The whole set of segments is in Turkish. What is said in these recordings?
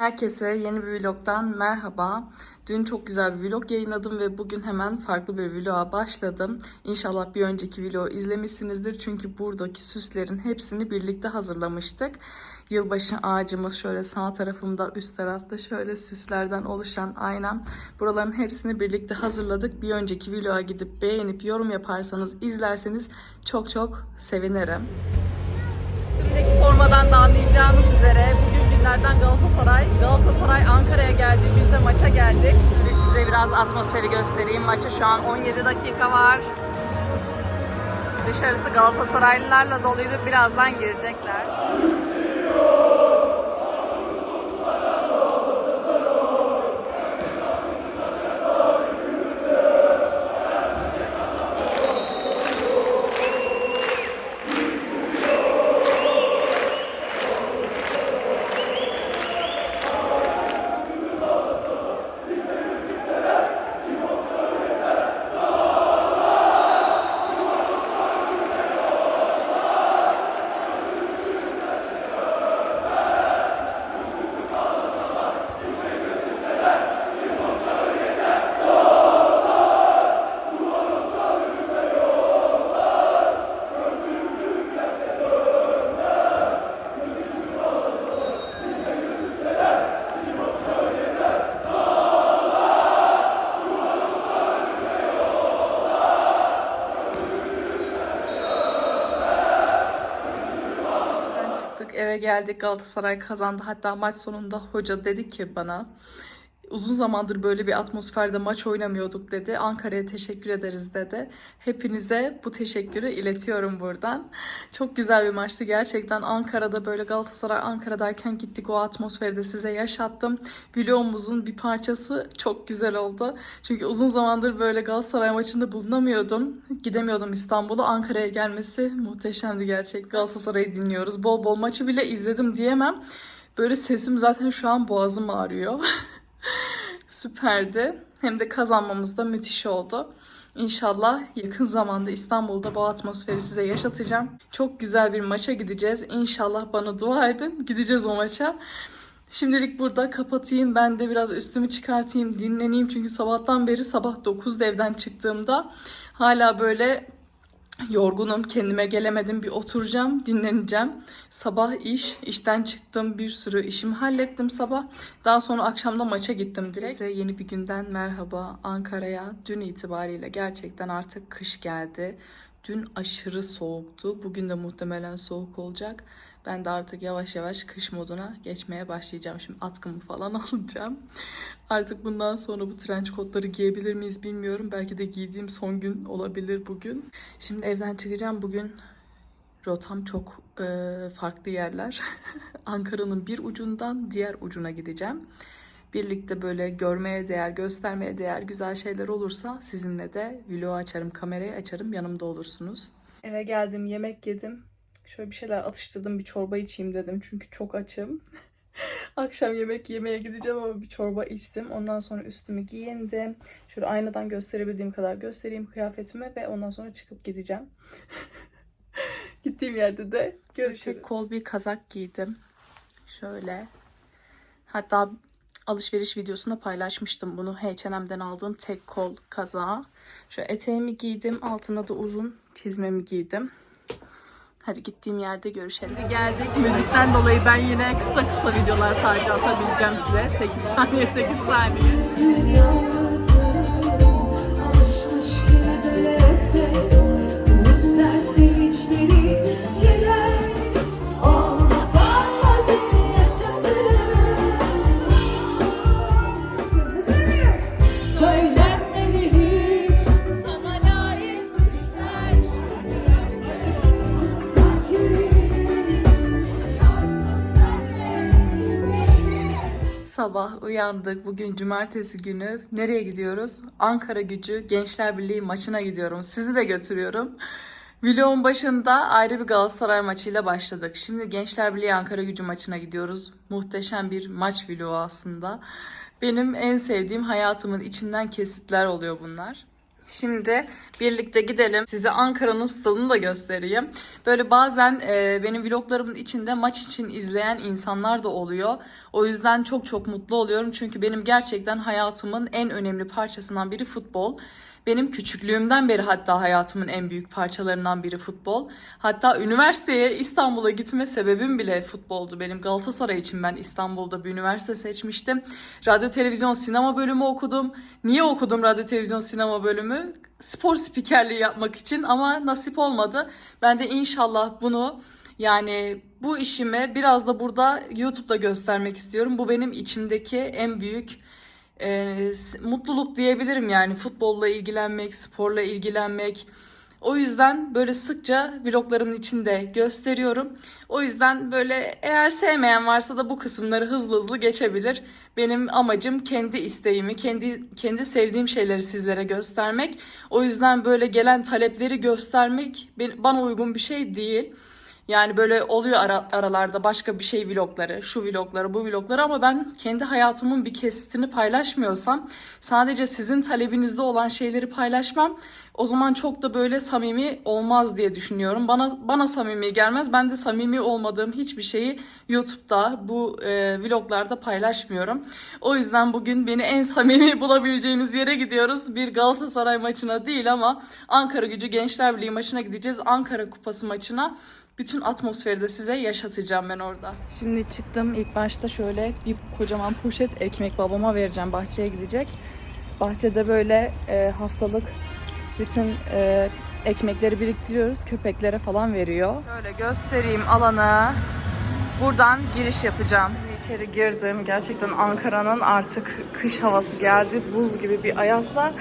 Herkese yeni bir vlogdan merhaba. Dün çok güzel bir vlog yayınladım ve bugün hemen farklı bir vloga başladım. İnşallah bir önceki vlogu izlemişsinizdir çünkü buradaki süslerin hepsini birlikte hazırlamıştık. Yılbaşı ağacımız şöyle sağ tarafımda üst tarafta şöyle süslerden oluşan aynam. Buraların hepsini birlikte hazırladık. Bir önceki vloga gidip beğenip yorum yaparsanız izlerseniz çok çok sevinirim. Üstümdeki formadan da anlayacağınız üzere bugün günlerden Galatasaray. Galatasaray Ankara'ya geldi. Biz de maça geldik. Ve size biraz atmosferi göstereyim. Maça şu an 17 dakika var. Dışarısı Galatasaraylılarla doluydu. Birazdan girecekler. Geldik Galatasaray kazandı. Hatta maç sonunda hoca dedi ki bana uzun zamandır böyle bir atmosferde maç oynamıyorduk dedi. Ankara'ya teşekkür ederiz dedi. Hepinize bu teşekkürü iletiyorum buradan. Çok güzel bir maçtı gerçekten. Ankara'da böyle Galatasaray Ankara'dayken gittik o atmosferi de size yaşattım. Vlogumuzun bir parçası çok güzel oldu. Çünkü uzun zamandır böyle Galatasaray maçında bulunamıyordum. Gidemiyordum İstanbul'a. Ankara'ya gelmesi muhteşemdi gerçek. Galatasaray'ı dinliyoruz. Bol bol maçı bile izledim diyemem. Böyle sesim zaten şu an boğazım ağrıyor. Süperdi. Hem de kazanmamız da müthiş oldu. İnşallah yakın zamanda İstanbul'da bu atmosferi size yaşatacağım. Çok güzel bir maça gideceğiz. İnşallah bana dua edin. Gideceğiz o maça. Şimdilik burada kapatayım. Ben de biraz üstümü çıkartayım, dinleneyim. Çünkü sabahtan beri sabah 9'da evden çıktığımda hala böyle yorgunum, kendime gelemedim. Bir oturacağım, dinleneceğim. Sabah iş, işten çıktım, bir sürü işimi hallettim sabah. Daha sonra akşamda maça gittim direkt. Size yeni bir günden merhaba Ankara'ya. Dün itibariyle gerçekten artık kış geldi. Dün aşırı soğuktu. Bugün de muhtemelen soğuk olacak. Ben de artık yavaş yavaş kış moduna geçmeye başlayacağım. Şimdi atkımı falan alacağım. Artık bundan sonra bu trench kotları giyebilir miyiz bilmiyorum. Belki de giydiğim son gün olabilir bugün. Şimdi evden çıkacağım. Bugün rotam çok e, farklı yerler. Ankara'nın bir ucundan diğer ucuna gideceğim. Birlikte böyle görmeye değer, göstermeye değer güzel şeyler olursa sizinle de vlog açarım, kamerayı açarım, yanımda olursunuz. Eve geldim, yemek yedim. Şöyle bir şeyler atıştırdım, bir çorba içeyim dedim çünkü çok açım. Akşam yemek yemeye gideceğim ama bir çorba içtim. Ondan sonra üstümü giyindim. Şöyle aynadan gösterebildiğim kadar göstereyim kıyafetimi ve ondan sonra çıkıp gideceğim. Gittiğim yerde de görüşürüz. Tek kol bir kazak giydim. Şöyle. Hatta alışveriş videosunda paylaşmıştım bunu. H&M'den aldığım tek kol kazağı. Şu eteğimi giydim. Altına da uzun çizmemi giydim. Hadi gittiğim yerde görüşelim. Geldik. Müzikten dolayı ben yine kısa kısa videolar sadece atabileceğim size. 8 saniye 8 saniye. Sabah uyandık. Bugün cumartesi günü. Nereye gidiyoruz? Ankara Gücü Gençler Birliği maçına gidiyorum. Sizi de götürüyorum. Vlogun başında ayrı bir Galatasaray maçıyla başladık. Şimdi Gençler Birliği Ankara Gücü maçına gidiyoruz. Muhteşem bir maç vlogu aslında. Benim en sevdiğim hayatımın içinden kesitler oluyor bunlar. Şimdi birlikte gidelim. Size Ankara'nın stadını da göstereyim. Böyle bazen e, benim vloglarımın içinde maç için izleyen insanlar da oluyor. O yüzden çok çok mutlu oluyorum. Çünkü benim gerçekten hayatımın en önemli parçasından biri futbol. Benim küçüklüğümden beri hatta hayatımın en büyük parçalarından biri futbol. Hatta üniversiteye İstanbul'a gitme sebebim bile futboldu. Benim Galatasaray için ben İstanbul'da bir üniversite seçmiştim. Radyo, televizyon, sinema bölümü okudum. Niye okudum radyo, televizyon, sinema bölümü? Spor spikerliği yapmak için ama nasip olmadı. Ben de inşallah bunu yani bu işimi biraz da burada YouTube'da göstermek istiyorum. Bu benim içimdeki en büyük e, mutluluk diyebilirim yani futbolla ilgilenmek, sporla ilgilenmek. O yüzden böyle sıkça vloglarımın içinde gösteriyorum. O yüzden böyle eğer sevmeyen varsa da bu kısımları hızlı hızlı geçebilir. Benim amacım kendi isteğimi, kendi kendi sevdiğim şeyleri sizlere göstermek. O yüzden böyle gelen talepleri göstermek bana uygun bir şey değil. Yani böyle oluyor ara- aralarda başka bir şey vlogları, şu vlogları, bu vlogları ama ben kendi hayatımın bir kesitini paylaşmıyorsam, sadece sizin talebinizde olan şeyleri paylaşmam, o zaman çok da böyle samimi olmaz diye düşünüyorum. Bana bana samimi gelmez. Ben de samimi olmadığım hiçbir şeyi YouTube'da bu e, vloglarda paylaşmıyorum. O yüzden bugün beni en samimi bulabileceğiniz yere gidiyoruz. Bir Galatasaray maçına değil ama Ankara Gücü Gençler Birliği maçına gideceğiz. Ankara Kupası maçına. Bütün atmosferi de size yaşatacağım ben orada. Şimdi çıktım ilk başta şöyle bir kocaman poşet ekmek babama vereceğim. Bahçeye gidecek. Bahçede böyle e, haftalık bütün e, ekmekleri biriktiriyoruz. Köpeklere falan veriyor. Şöyle göstereyim alanı. Buradan giriş yapacağım. İçeri girdim. Gerçekten Ankara'nın artık kış havası geldi. Buz gibi bir ayazla.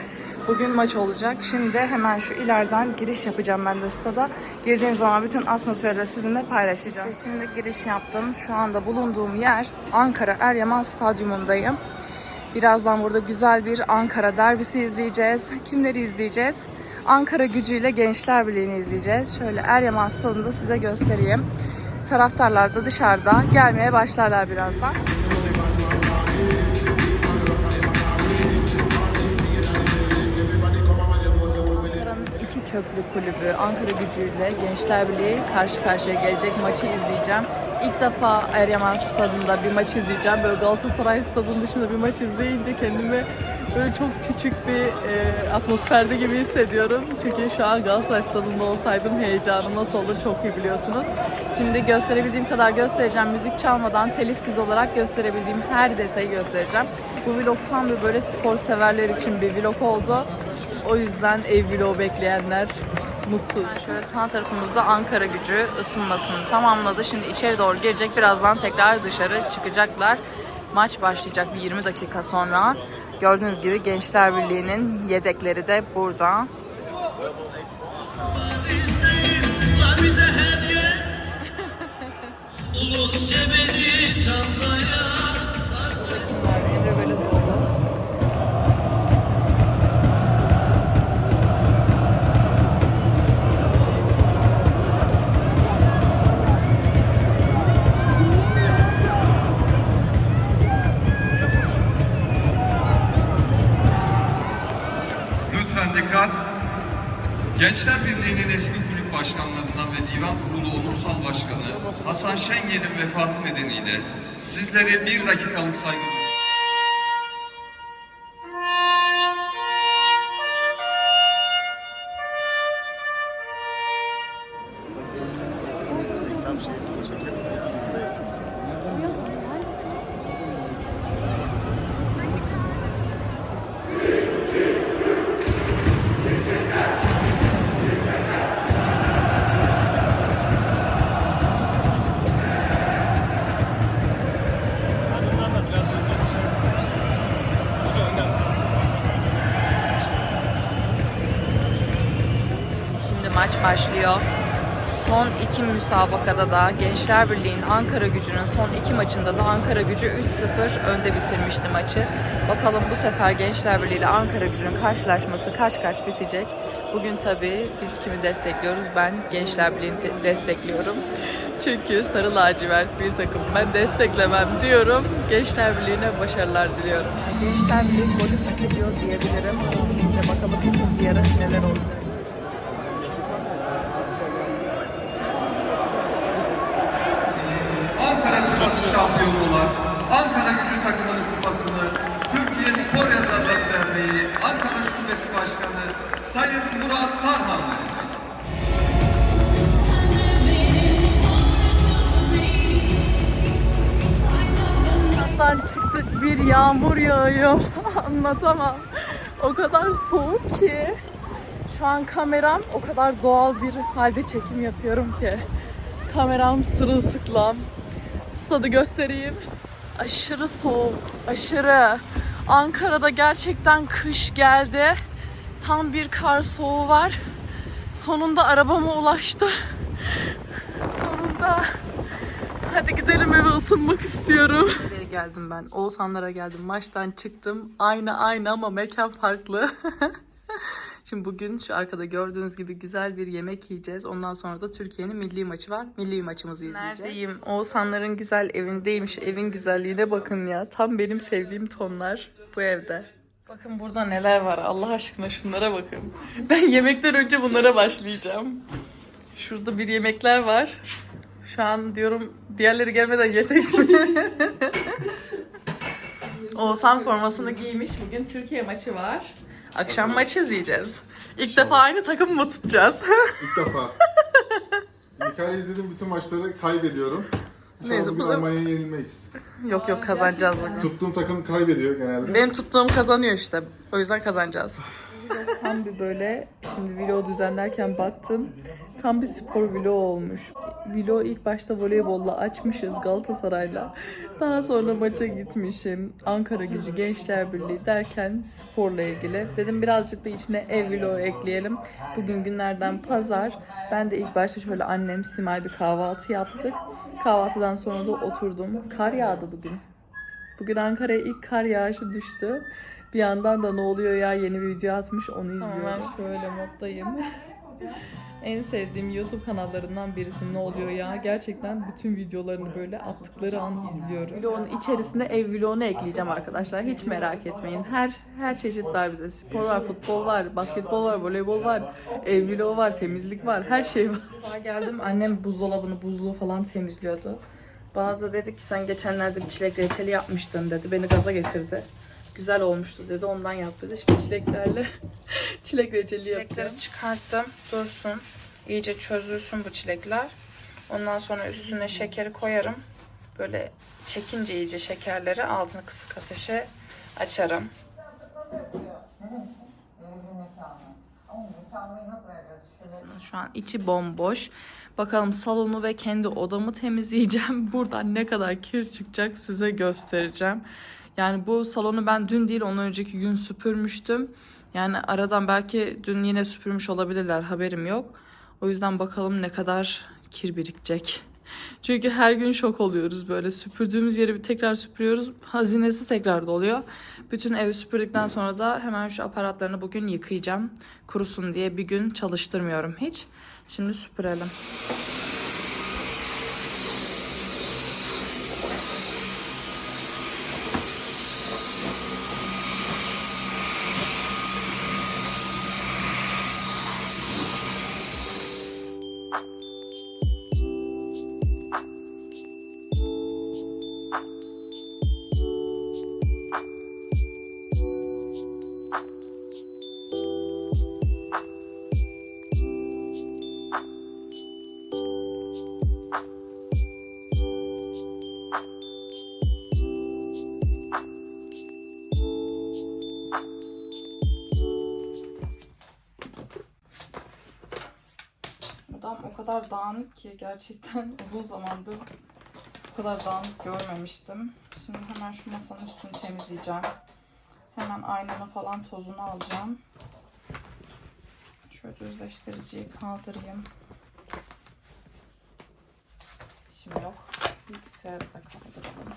Bugün maç olacak. Şimdi hemen şu ileriden giriş yapacağım ben de stada. Girdiğim zaman bütün atmosferi de sizinle paylaşacağım. İşte şimdi giriş yaptım. Şu anda bulunduğum yer Ankara Eryaman Stadyumundayım. Birazdan burada güzel bir Ankara derbisi izleyeceğiz. Kimleri izleyeceğiz? Ankara gücüyle Gençler Birliği'ni izleyeceğiz. Şöyle Eryaman stadında size göstereyim. Taraftarlar da dışarıda gelmeye başlarlar birazdan. Köprü kulübü Ankara gücüyle Gençler Birliği karşı karşıya gelecek maçı izleyeceğim. İlk defa Eryaman stadında bir maç izleyeceğim. Böyle Galatasaray stadının dışında bir maç izleyince kendimi böyle çok küçük bir e, atmosferde gibi hissediyorum. Çünkü şu an Galatasaray stadında olsaydım heyecanım nasıl olur çok iyi biliyorsunuz. Şimdi gösterebildiğim kadar göstereceğim. Müzik çalmadan telifsiz olarak gösterebildiğim her detayı göstereceğim. Bu vlog tam bir böyle spor severler için bir vlog oldu. O yüzden ev vlogu bekleyenler mutsuz. Şöyle sağ tarafımızda Ankara gücü ısınmasını tamamladı. Şimdi içeri doğru girecek. Birazdan tekrar dışarı çıkacaklar. Maç başlayacak bir 20 dakika sonra. Gördüğünüz gibi Gençler Birliği'nin yedekleri de burada. Ulus cebeci Gençler Birliği'nin eski kulüp başkanlarından ve divan kurulu onursal başkanı Hasan Şengel'in vefatı nedeniyle sizlere bir dakikalık saygı Başlıyor. Son iki müsabakada da Gençler Birliği'nin Ankara gücünün son iki maçında da Ankara gücü 3-0 önde bitirmişti maçı. Bakalım bu sefer Gençler Birliği ile Ankara gücünün karşılaşması kaç kaç bitecek. Bugün tabii biz kimi destekliyoruz? Ben Gençler Birliği'ni de- destekliyorum. Çünkü sarı lacivert bir takım ben desteklemem diyorum. Gençler Birliği'ne başarılar diliyorum. Gençler Birliği golü hak ediyor diyebilirim. Kesinlikle bakalım ikinci yarı neler olacak. Ankara Kupası şampiyonu olan Ankara Gücü takımının kupasını Türkiye Spor Yazarları Derneği Ankara Şubesi Başkanı Sayın Murat Tarhan verecek. Çıktık bir yağmur yağıyor. Anlatamam. O kadar soğuk ki. Şu an kameram o kadar doğal bir halde çekim yapıyorum ki. Kameram sırılsıklam. Stadı göstereyim. Aşırı soğuk. Aşırı. Ankara'da gerçekten kış geldi. Tam bir kar soğuğu var. Sonunda arabama ulaştı. Sonunda. Hadi gidelim eve ısınmak istiyorum. Nereye geldim ben? Oğuzhanlara geldim. Maçtan çıktım. Aynı aynı ama mekan farklı. Şimdi bugün şu arkada gördüğünüz gibi güzel bir yemek yiyeceğiz. Ondan sonra da Türkiye'nin milli maçı var. Milli maçımızı izleyeceğiz. Neredeyim? Oğuzhanların güzel evindeyim. Şu evin güzelliğine bakın ya. Tam benim sevdiğim tonlar bu evde. Bakın burada neler var. Allah aşkına şunlara bakın. Ben yemekten önce bunlara başlayacağım. Şurada bir yemekler var. Şu an diyorum diğerleri gelmeden yesek mi? Oğuzhan formasını giymiş. Bugün Türkiye maçı var. Akşam maçı izleyeceğiz. İlk defa aynı takım mı tutacağız? İlk defa. Mikael'e izlediğim bütün maçları kaybediyorum. İnşallah Neyse, bu sefer- Almanya'ya yenilmeyiz. yok yok kazanacağız bugün. Tuttuğum takım kaybediyor genelde. Benim tuttuğum kazanıyor işte. O yüzden kazanacağız. Tam bir böyle şimdi vlog düzenlerken baktım. Tam bir spor vlog olmuş. Vlog ilk başta voleybolla açmışız Galatasaray'la. Daha sonra maça gitmişim. Ankara Gücü Gençler Birliği derken sporla ilgili. Dedim birazcık da içine ev vlogu ekleyelim. Bugün günlerden pazar. Ben de ilk başta şöyle annem Simay bir kahvaltı yaptık. Kahvaltıdan sonra da oturdum. Kar yağdı bugün. Bugün Ankara'ya ilk kar yağışı düştü. Bir yandan da ne oluyor ya yeni bir video atmış onu izliyorum. ben şöyle moddayım. en sevdiğim YouTube kanallarından birisi ne oluyor ya. Gerçekten bütün videolarını böyle attıkları an izliyorum. Vlogun içerisinde ev vlogunu ekleyeceğim arkadaşlar. Hiç merak etmeyin. Her her çeşit var bize. Spor var, futbol var, basketbol var, voleybol var, ev vlogu var, temizlik var. Her şey var. geldim annem buzdolabını, buzluğu falan temizliyordu. Bana da dedi ki sen geçenlerde bir çilek reçeli yapmıştın dedi. Beni gaza getirdi. Güzel olmuştu dedi. Ondan yap dedi. Şimdi çileklerle çilek reçeli yapacağım. Çilekleri çıkarttım. Dursun. İyice çözülsün bu çilekler. Ondan sonra üstüne şekeri koyarım. Böyle çekince iyice şekerleri altını kısık ateşe açarım. Şu an içi bomboş. Bakalım salonu ve kendi odamı temizleyeceğim. Buradan ne kadar kir çıkacak size göstereceğim. Yani bu salonu ben dün değil ondan önceki gün süpürmüştüm. Yani aradan belki dün yine süpürmüş olabilirler haberim yok. O yüzden bakalım ne kadar kir birikecek. Çünkü her gün şok oluyoruz böyle. Süpürdüğümüz yeri bir tekrar süpürüyoruz. Hazinesi tekrar doluyor. Bütün evi süpürdükten sonra da hemen şu aparatlarını bugün yıkayacağım. Kurusun diye bir gün çalıştırmıyorum hiç. Şimdi süpürelim. Odam o kadar dağınık ki gerçekten uzun zamandır bu kadar dağınık görmemiştim. Şimdi hemen şu masanın üstünü temizleyeceğim. Hemen aynanın falan tozunu alacağım. Şöyle düzleştiriciyi kaldırayım. Şimdi yok. Bilgisayarı da kaldıralım.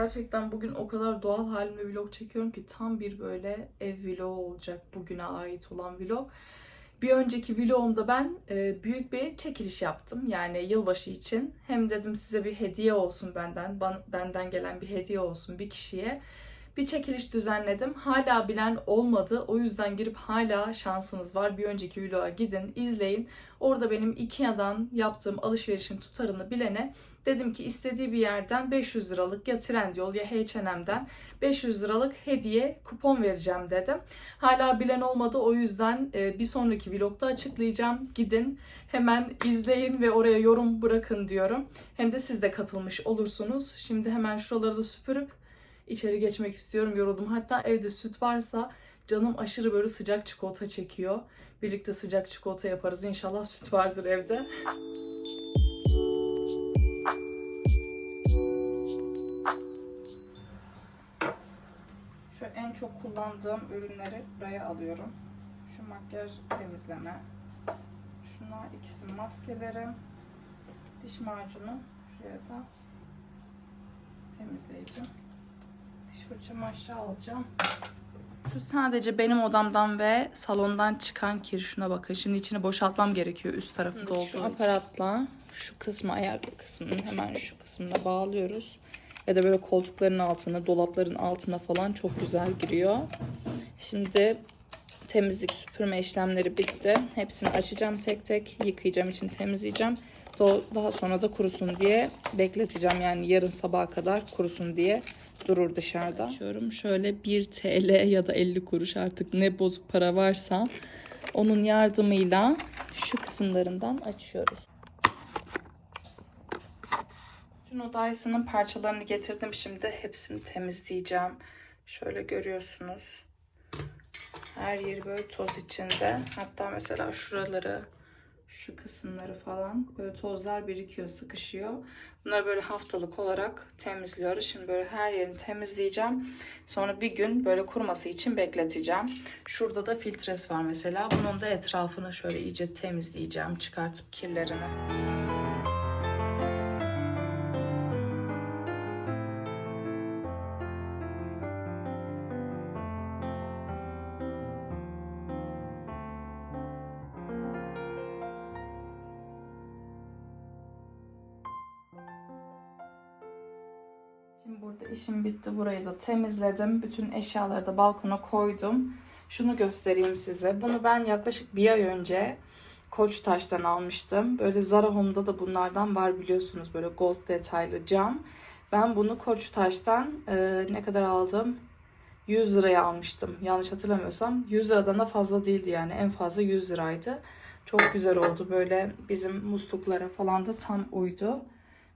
Gerçekten bugün o kadar doğal halimle vlog çekiyorum ki tam bir böyle ev vlogu olacak bugüne ait olan vlog. Bir önceki vlogumda ben e, büyük bir çekiliş yaptım. Yani yılbaşı için. Hem dedim size bir hediye olsun benden. benden gelen bir hediye olsun bir kişiye. Bir çekiliş düzenledim. Hala bilen olmadı. O yüzden girip hala şansınız var. Bir önceki vloga gidin, izleyin. Orada benim Ikea'dan yaptığım alışverişin tutarını bilene dedim ki istediği bir yerden 500 liralık ya Trendyol ya H&M'den 500 liralık hediye kupon vereceğim dedim. Hala bilen olmadı o yüzden e, bir sonraki vlogda açıklayacağım. Gidin hemen izleyin ve oraya yorum bırakın diyorum. Hem de siz de katılmış olursunuz. Şimdi hemen şuraları da süpürüp içeri geçmek istiyorum. Yoruldum. Hatta evde süt varsa canım aşırı böyle sıcak çikolata çekiyor. Birlikte sıcak çikolata yaparız. İnşallah süt vardır evde. En çok kullandığım ürünleri buraya alıyorum. Şu makyaj temizleme. Şunlar ikisi maskelerim. Diş macunu. Şuraya da temizleyici. Diş fırçamı aşağı alacağım. Şu sadece benim odamdan ve salondan çıkan kir. Şuna bakın. Şimdi içini boşaltmam gerekiyor üst tarafı dolduğu Şu aparatla şu kısmı ayaklı kısmının hemen şu kısmına bağlıyoruz. Ya da böyle koltukların altına, dolapların altına falan çok güzel giriyor. Şimdi temizlik, süpürme işlemleri bitti. Hepsini açacağım tek tek. Yıkayacağım için temizleyeceğim. Daha sonra da kurusun diye bekleteceğim. Yani yarın sabaha kadar kurusun diye durur dışarıda. Açıyorum. Şöyle 1 TL ya da 50 kuruş artık ne bozuk para varsa onun yardımıyla şu kısımlarından açıyoruz. Bütün o Dyson'ın parçalarını getirdim şimdi. Hepsini temizleyeceğim. Şöyle görüyorsunuz. Her yeri böyle toz içinde. Hatta mesela şuraları, şu kısımları falan böyle tozlar birikiyor, sıkışıyor. Bunları böyle haftalık olarak temizliyoruz. Şimdi böyle her yerini temizleyeceğim. Sonra bir gün böyle kuruması için bekleteceğim. Şurada da filtresi var mesela. Bunun da etrafını şöyle iyice temizleyeceğim, çıkartıp kirlerini. İşim bitti. Burayı da temizledim. Bütün eşyaları da balkona koydum. Şunu göstereyim size. Bunu ben yaklaşık bir ay önce Koçtaş'tan almıştım. Böyle Zara Home'da da bunlardan var biliyorsunuz. Böyle gold detaylı cam. Ben bunu Koçtaş'tan e, ne kadar aldım? 100 liraya almıştım. Yanlış hatırlamıyorsam. 100 liradan da fazla değildi yani. En fazla 100 liraydı. Çok güzel oldu. Böyle bizim musluklara falan da tam uydu.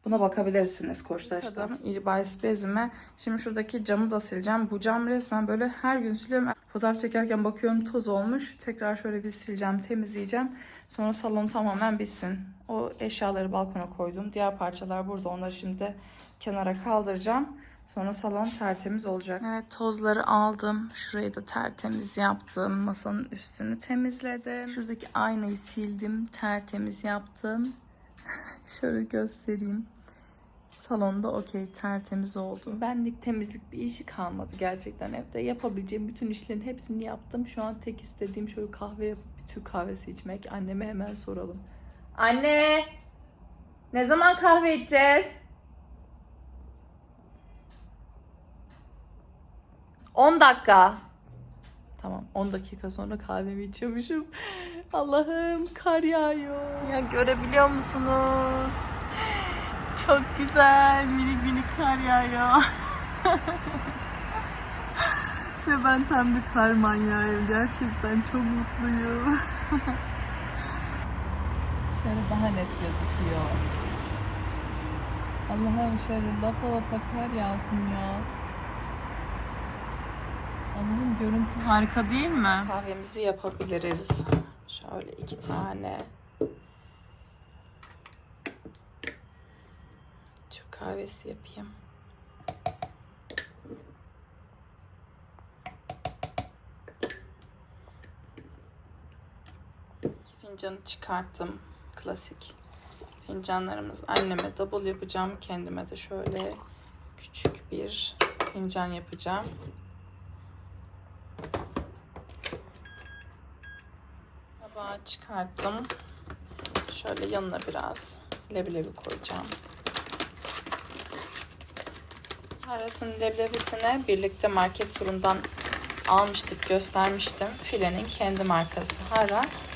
Buna bakabilirsiniz Koçtaş'ta. İlbais bezime. Şimdi şuradaki camı da sileceğim. Bu cam resmen böyle her gün siliyorum. Fotoğraf çekerken bakıyorum toz olmuş. Tekrar şöyle bir sileceğim, temizleyeceğim. Sonra salon tamamen bitsin. O eşyaları balkona koydum. Diğer parçalar burada. Onları şimdi kenara kaldıracağım. Sonra salon tertemiz olacak. Evet tozları aldım. Şurayı da tertemiz yaptım. Masanın üstünü temizledim. Şuradaki aynayı sildim. Tertemiz yaptım. Şöyle göstereyim. Salonda okey tertemiz oldu. Benlik temizlik bir işi kalmadı gerçekten evde. Yapabileceğim bütün işlerin hepsini yaptım. Şu an tek istediğim şöyle kahve yapıp bir Türk kahvesi içmek. Anneme hemen soralım. Anne! Ne zaman kahve içeceğiz? 10 dakika. Tamam 10 dakika sonra kahvemi içiyormuşum. Allah'ım kar yağıyor. Ya görebiliyor musunuz? Çok güzel minik minik kar yağıyor. Ve ben tam bir kar manyağıyım. Gerçekten çok mutluyum. şöyle daha net gözüküyor. Allah'ım şöyle lapa lapa kar yağsın ya. Allah'ım görüntü harika değil mi? Kahvemizi yapabiliriz. Şöyle iki tane. Türk kahvesi yapayım. İki fincanı çıkarttım. Klasik fincanlarımız. Anneme double yapacağım. Kendime de şöyle küçük bir fincan yapacağım. Tabağı çıkarttım. Şöyle yanına biraz leblebi koyacağım. Arasının leblebisine birlikte market turundan almıştık, göstermiştim. Filenin kendi markası Haras.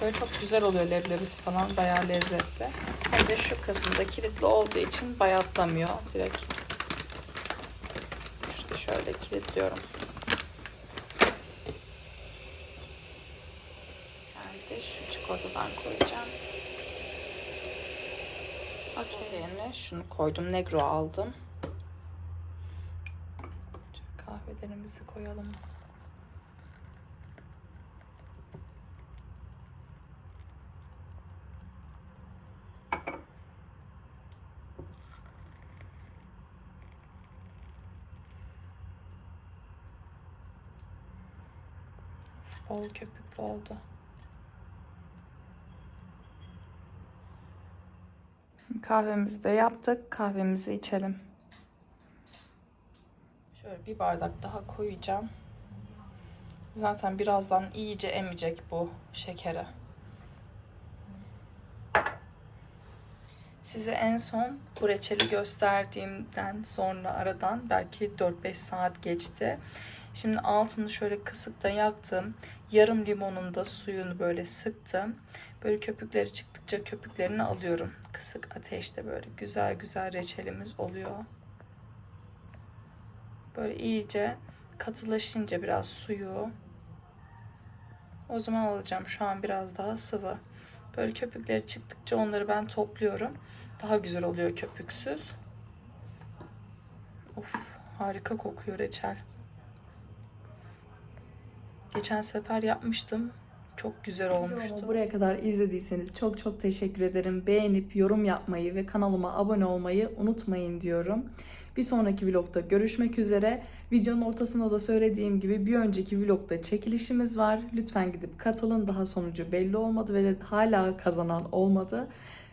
Böyle çok güzel oluyor leblebisi falan, bayağı lezzetli. Hem de şu kısımda kilitli olduğu için bayatlamıyor direkt. Şöyle kilitliyorum. De şu çikolatadan koyacağım. Okey. Yerine şunu koydum. Negro aldım. Kahvelerimizi koyalım. Bol köpüklü oldu. Kahvemizi de yaptık. Kahvemizi içelim. Şöyle bir bardak daha koyacağım. Zaten birazdan iyice emecek bu şekere. Size en son bu reçeli gösterdiğimden sonra aradan belki 4-5 saat geçti. Şimdi altını şöyle kısıkta yaktım. Yarım limonun da suyunu böyle sıktım. Böyle köpükleri çıktıkça köpüklerini alıyorum. Kısık ateşte böyle güzel güzel reçelimiz oluyor. Böyle iyice katılaşınca biraz suyu o zaman alacağım. Şu an biraz daha sıvı. Böyle köpükleri çıktıkça onları ben topluyorum. Daha güzel oluyor köpüksüz. Of harika kokuyor reçel. Geçen sefer yapmıştım. Çok güzel olmuştu. Buraya kadar izlediyseniz çok çok teşekkür ederim. Beğenip yorum yapmayı ve kanalıma abone olmayı unutmayın diyorum. Bir sonraki vlogda görüşmek üzere. Videonun ortasında da söylediğim gibi bir önceki vlogda çekilişimiz var. Lütfen gidip katılın. Daha sonucu belli olmadı ve hala kazanan olmadı.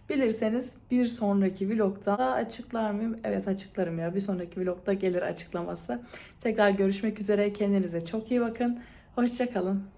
Bilirseniz bir sonraki vlogda da açıklar mıyım? Evet açıklarım ya. Bir sonraki vlogda gelir açıklaması. Tekrar görüşmek üzere. Kendinize çok iyi bakın. Hoşçakalın.